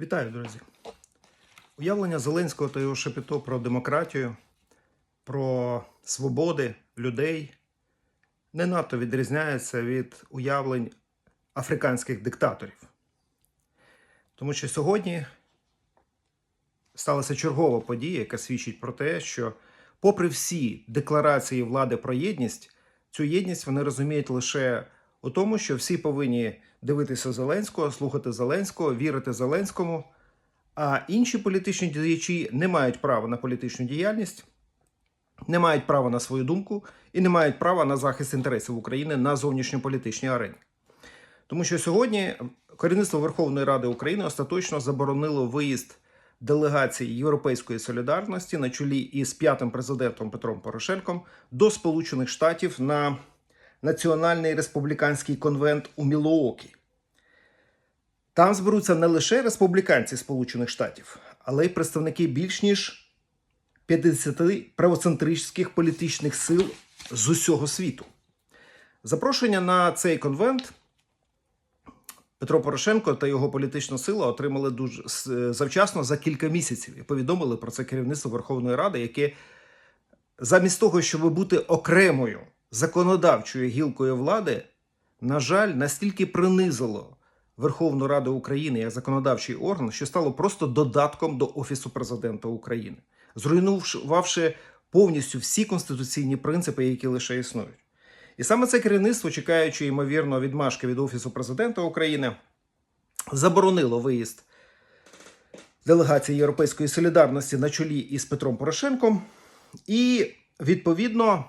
Вітаю, друзі. Уявлення Зеленського та його шепіто про демократію, про свободи людей не надто відрізняється від уявлень африканських диктаторів. Тому що сьогодні сталася чергова подія, яка свідчить про те, що, попри всі декларації влади про єдність, цю єдність вони розуміють лише у тому, що всі повинні дивитися Зеленського, слухати Зеленського, вірити Зеленському. А інші політичні діячі не мають права на політичну діяльність, не мають права на свою думку і не мають права на захист інтересів України на зовнішньополітичній арені. Тому що сьогодні керівництво Верховної Ради України остаточно заборонило виїзд делегації Європейської солідарності на чолі із п'ятим президентом Петром Порошенком до Сполучених Штатів на Національний республіканський конвент у Мілуокі. Там зберуться не лише республіканці Сполучених Штатів, але й представники більш ніж 50 правоцентристських політичних сил з усього світу. Запрошення на цей конвент Петро Порошенко та його політична сила отримали дуже завчасно за кілька місяців і повідомили про це керівництво Верховної Ради, яке замість того, щоб бути окремою законодавчою гілкою влади, на жаль, настільки принизило Верховну Раду України як законодавчий орган, що стало просто додатком до Офісу президента України, зруйнувавши повністю всі конституційні принципи, які лише існують. І саме це керівництво, чекаючи ймовірно відмашки від Офісу президента України, заборонило виїзд делегації Європейської солідарності на чолі із Петром Порошенком. І відповідно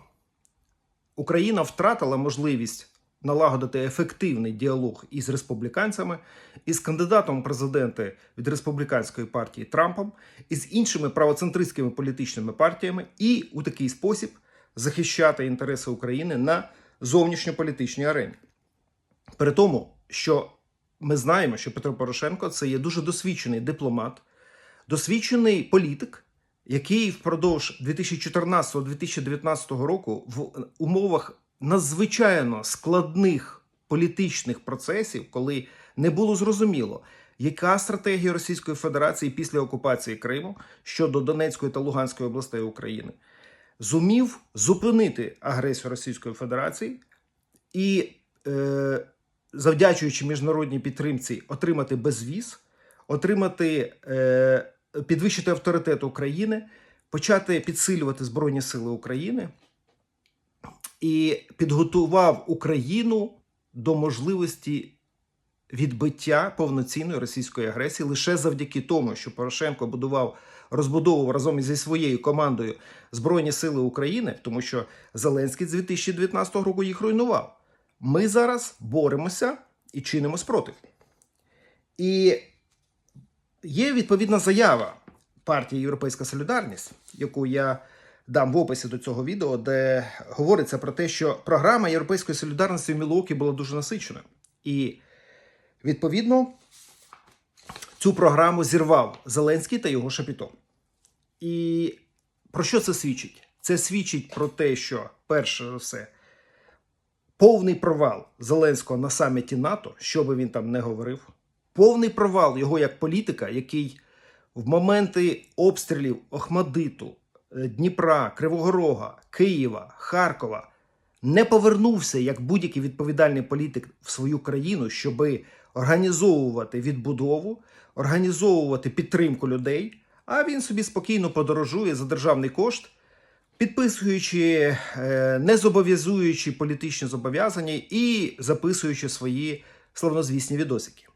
Україна втратила можливість налагодити ефективний діалог із республіканцями, із кандидатом президенти від республіканської партії Трампом, і з іншими правоцентристськими політичними партіями, і у такий спосіб захищати інтереси України на зовнішньополітичній арені. При тому, що ми знаємо, що Петро Порошенко це є дуже досвідчений дипломат, досвідчений політик, який впродовж 2014-2019 року в умовах надзвичайно складних політичних процесів, коли не було зрозуміло, яка стратегія Російської Федерації після окупації Криму щодо Донецької та Луганської областей України, зумів зупинити агресію Російської Федерації і, е, завдячуючи міжнародній підтримці, отримати безвіз, отримати, е, підвищити авторитет України, почати підсилювати Збройні Сили України і підготував Україну до можливості відбиття повноцінної російської агресії лише завдяки тому, що Порошенко будував, розбудовував разом зі своєю командою Збройні Сили України, тому що Зеленський з 2019 року їх руйнував. Ми зараз боремося і чинимо спротив. І є відповідна заява партії Європейська Солідарність, яку я дам в описі до цього відео, де говориться про те, що програма Європейської солідарності в Мілуокі була дуже насичена. І відповідно цю програму зірвав Зеленський та його шапіто. І про що це свідчить? Це свідчить про те, що перше за все, повний провал Зеленського на саміті НАТО, що би він там не говорив, повний провал його як політика, який в моменти обстрілів Охмадиту, е, Дніпра, Кривого Рога, Києва, Харкова не повернувся як будь-який відповідальний політик в свою країну, щоби організовувати відбудову, організовувати підтримку людей. А він собі спокійно подорожує за державний кошт, підписуючи е, незобов'язуючі політичні зобов'язання і записуючи свої славнозвісні відосики.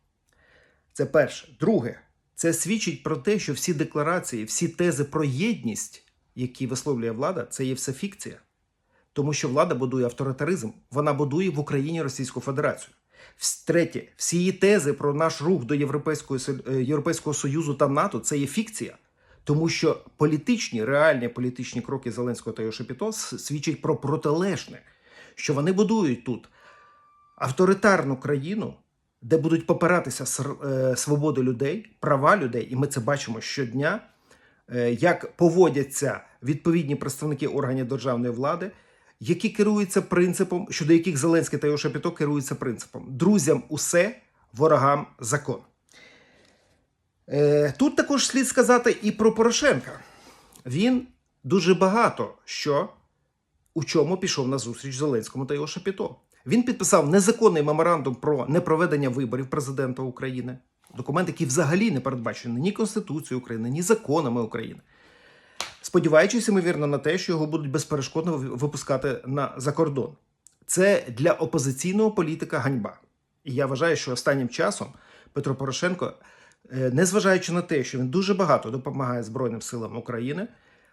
Це перше. Друге, це свідчить про те, що всі декларації, всі тези про єдність, які висловлює влада, це є все фікція. Тому що влада будує авторитаризм, вона будує в Україні Російську Федерацію. Третє, всі її тези про наш рух до Європейської, Со- е, Європейського Союзу та НАТО це є фікція. Тому що політичні, реальні політичні кроки Зеленського та його Шепіто свідчать про протилежне, що вони будують тут авторитарну країну, де будуть попиратися е, свободи людей, права людей, і ми це бачимо щодня, е, як поводяться відповідні представники органів державної влади, які керуються принципом, щодо яких Зеленський та його Шапіто керуються принципом: друзям усе, ворогам закон. Е, Тут також слід сказати і про Порошенка. Він дуже багато що у чому пішов на зустріч Зеленському та його Шапіто. Він підписав незаконний меморандум про непроведення виборів президента України. Документ, який взагалі не передбачений ні Конституцією України, ні законами України. Сподіваючись, ймовірно, на те, що його будуть безперешкодно випускати на за кордон. Це для опозиційного політика ганьба. І я вважаю, що останнім часом Петро Порошенко, е, незважаючи на те, що він дуже багато допомагає Збройним силам України,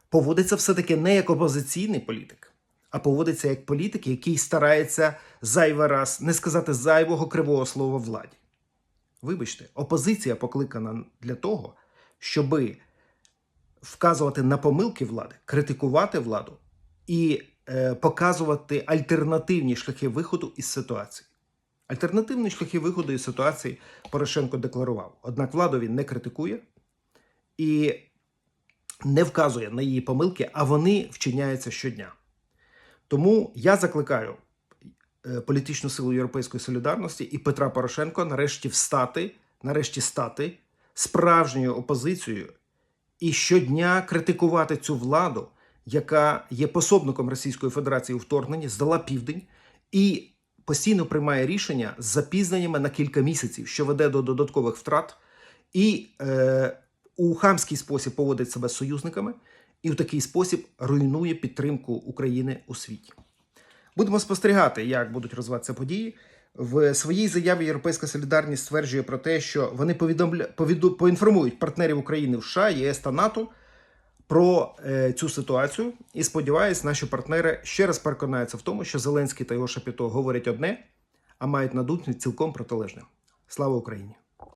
поводиться все-таки не як опозиційний політик, а поводиться як політик, який старається зайвий раз не сказати зайвого кривого слова владі. Вибачте, опозиція покликана для того, щоби вказувати на помилки влади, критикувати владу і е, показувати альтернативні шляхи виходу із ситуації. Альтернативні шляхи виходу із ситуації Порошенко декларував. Однак владу він не критикує і не вказує на її помилки, а вони вчиняються щодня. Тому я закликаю е, політичну силу Європейської солідарності і Петра Порошенко нарешті встати, нарешті стати справжньою опозицією і щодня критикувати цю владу, яка є пособником Російської Федерації у вторгненні, здала південь і постійно приймає рішення з запізненнями на кілька місяців, що веде до додаткових втрат, і е, у хамський спосіб поводить себе з союзниками, і в такий спосіб руйнує підтримку України у світі. Будемо спостерігати, як будуть розвиватися події. В своїй заяві Європейська солідарність стверджує про те, що вони повідомля... повіду... поінформують партнерів України в США, ЄС та НАТО про е, цю ситуацію. І сподіваюсь, наші партнери ще раз переконаються в тому, що Зеленський та його Шапіто говорять одне, а мають на думці цілком протилежне. Слава Україні!